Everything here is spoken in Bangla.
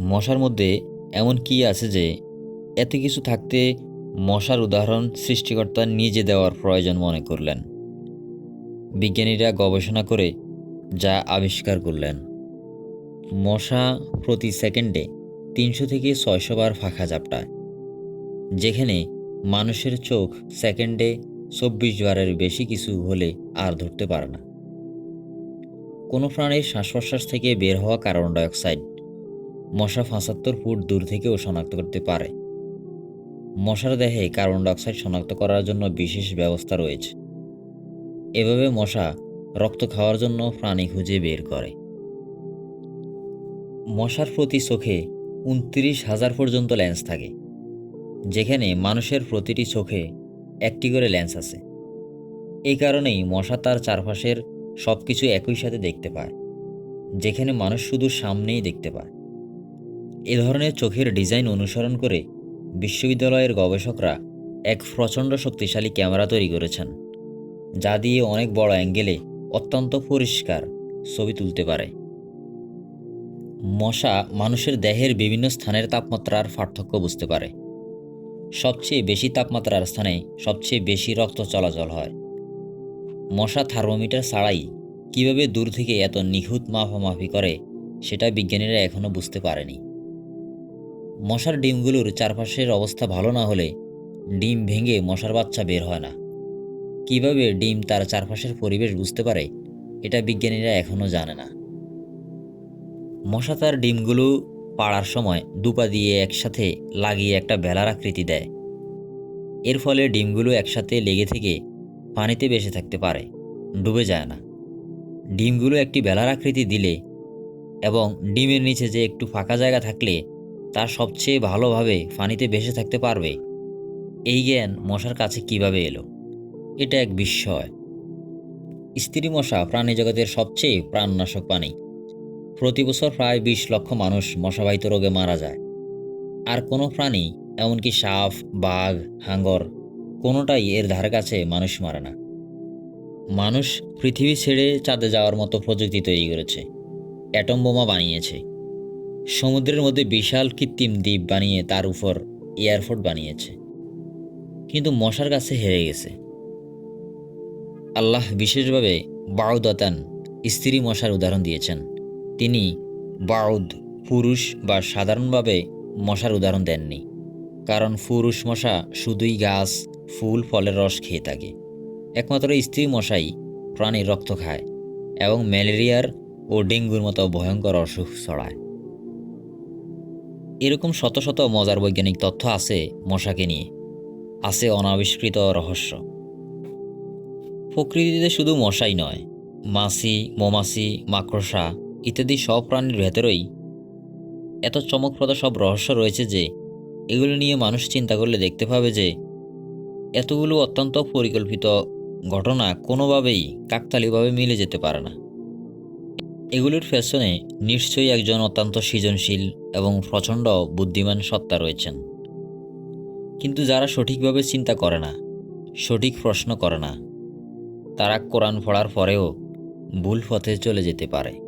মশার মধ্যে এমন কি আছে যে, এত কিছু থাকতে মশার উদাহরণ সৃষ্টিকর্তা নিজে দেওয়ার প্রয়োজন মনে করলেন। বিজ্ঞানীরা গবেষণা করে যা আবিষ্কার করলেন। মশা প্রতি সেকেন্ডে তিনশো থেকে ছয়শো বার ফাঁকা ঝাপটায় যেখানে মানুষের চোখ সেকেন্ডে চব্বিশ বারের বেশি কিছু হলে আর ধরতে পারে না। কোনো প্রাণীর শ্বাস প্রশ্বাস থেকে বের হওয়া কার্বন ডাইঅক্সাইড মশা পঁচাত্তর ফুট দূর থেকেও শনাক্ত করতে পারে। মশার দেহে কার্বন ডাইঅক্সাইড শনাক্ত করার জন্য বিশেষ ব্যবস্থা রয়েছে। এভাবে মশা রক্ত খাওয়ার জন্য প্রাণী খুঁজে বের করে। মশার প্রতি চোখে উনত্রিশ হাজার পর্যন্ত লেন্স থাকে, যেখানে মানুষের প্রতিটি চোখে একটি করে লেন্স আছে। এই কারণেই মশা তার চারপাশের সব কিছু একই সাথে দেখতে পায়, যেখানে মানুষ শুধু সামনেই দেখতে পায়। এ ধরনের চোখের ডিজাইন অনুসরণ করে বিশ্ববিদ্যালয়ের গবেষকরা এক প্রচণ্ড শক্তিশালী ক্যামেরা তৈরি করেছেন, যা দিয়ে অনেক বড় অ্যাঙ্গেলে অত্যন্ত পরিষ্কার ছবি তুলতে পারে। মশা মানুষের দেহের বিভিন্ন স্থানের তাপমাত্রার পার্থক্য বুঝতে পারে। সবচেয়ে বেশি তাপমাত্রার স্থানে সবচেয়ে বেশি রক্ত চলাচল হয়। মশা থার্মোমিটার ছাড়াই কীভাবে দূর থেকে এত নিখুঁত মাপামাপি করে, সেটা বিজ্ঞানীরা এখনও বুঝতে পারেনি। মশার ডিমগুলোর চারপাশের অবস্থা ভালো না হলে ডিম ভেঙে মশার বাচ্চা বের হয় না। কীভাবে ডিম তার চারপাশের পরিবেশ বুঝতে পারে, এটা বিজ্ঞানীরা এখনও জানে না। মশা তার ডিমগুলো পাড়ার সময় দুপা দিয়ে একসাথে লাগিয়ে একটা বেলার আকৃতি দেয়। এর ফলে ডিমগুলো একসাথে লেগে থেকে পানিতে বেঁচে থাকতে পারে, ডুবে যায় না। ডিমগুলো একটি বেলার আকৃতি দিলে এবং ডিমের নিচে যে একটু ফাঁকা জায়গা থাকলে তার সবচেয়ে ভালোভাবে পানিতে ভেসে থাকতে পারবে। এই জ্ঞান মশার কাছে কীভাবে এলো? এটা এক বিস্ময়। স্ত্রী মশা প্রাণী জগতের সবচেয়ে প্রাণনাশক প্রাণী। প্রতি বছর প্রায় বিশ লক্ষ মানুষ মশাবাহিত রোগে মারা যায়। আর কোনো প্রাণী, এমনকি সাপ, বাঘ, হাঙ্গর, কোনোটাই এর ধারে কাছে মানুষ মারে না। মানুষ পৃথিবী ছেড়ে চাঁদে যাওয়ার মতো প্রযুক্তি তৈরি করেছে। অ্যাটম বোমা বানিয়েছে। সমুদ্রের মধ্যে বিশাল কৃত্রিম দ্বীপ বানিয়ে তার উপর এয়ারফোর্ট বানিয়েছে। কিন্তু মশার কাছে হেরে গেছে। আল্লাহ বিশেষভাবে বাউদাতান স্ত্রী মশার উদাহরণ দিয়েছেন। তিনি বাউদ, পুরুষ বা সাধারণভাবে মশার উদাহরণ দেননি। কারণ পুরুষ মশা শুধুই গাছ, ফুল, ফলের রস খেয়ে থাকে। একমাত্র স্ত্রী মশাই প্রাণীর রক্ত খায় এবং ম্যালেরিয়ার ও ডেঙ্গুর মতো ভয়ঙ্কর অসুখ ছড়ায়। এরকম শত শত মজার বৈজ্ঞানিক তথ্য আছে মশাকে নিয়ে। আছে অনাবিষ্কৃত রহস্য। প্রকৃতিতে শুধু মশাই নয়, মাছি, মৌমাছি, মাকড়সা ইত্যাদি সব প্রাণীর ভেতরেই এত চমকপ্রদ সব রহস্য রয়েছে যে, এগুলো নিয়ে মানুষ চিন্তা করলে দেখতে পাবে যে, এতগুলো অত্যন্ত পরিকল্পিত ঘটনা কোনোভাবেই কাকতালিভাবে মিলে যেতে পারে না। এগুলোর ফ্যাশনে নিশ্চয়ই একজন অত্যন্ত সৃজনশীল এবং প্রচণ্ড বুদ্ধিমান সত্তা রয়েছেন। কিন্তু যারা সঠিকভাবে চিন্তা করে না, সঠিক প্রশ্ন করে না, তারা কোরআন পড়ার পরেও ভুল পথে চলে যেতে পারে।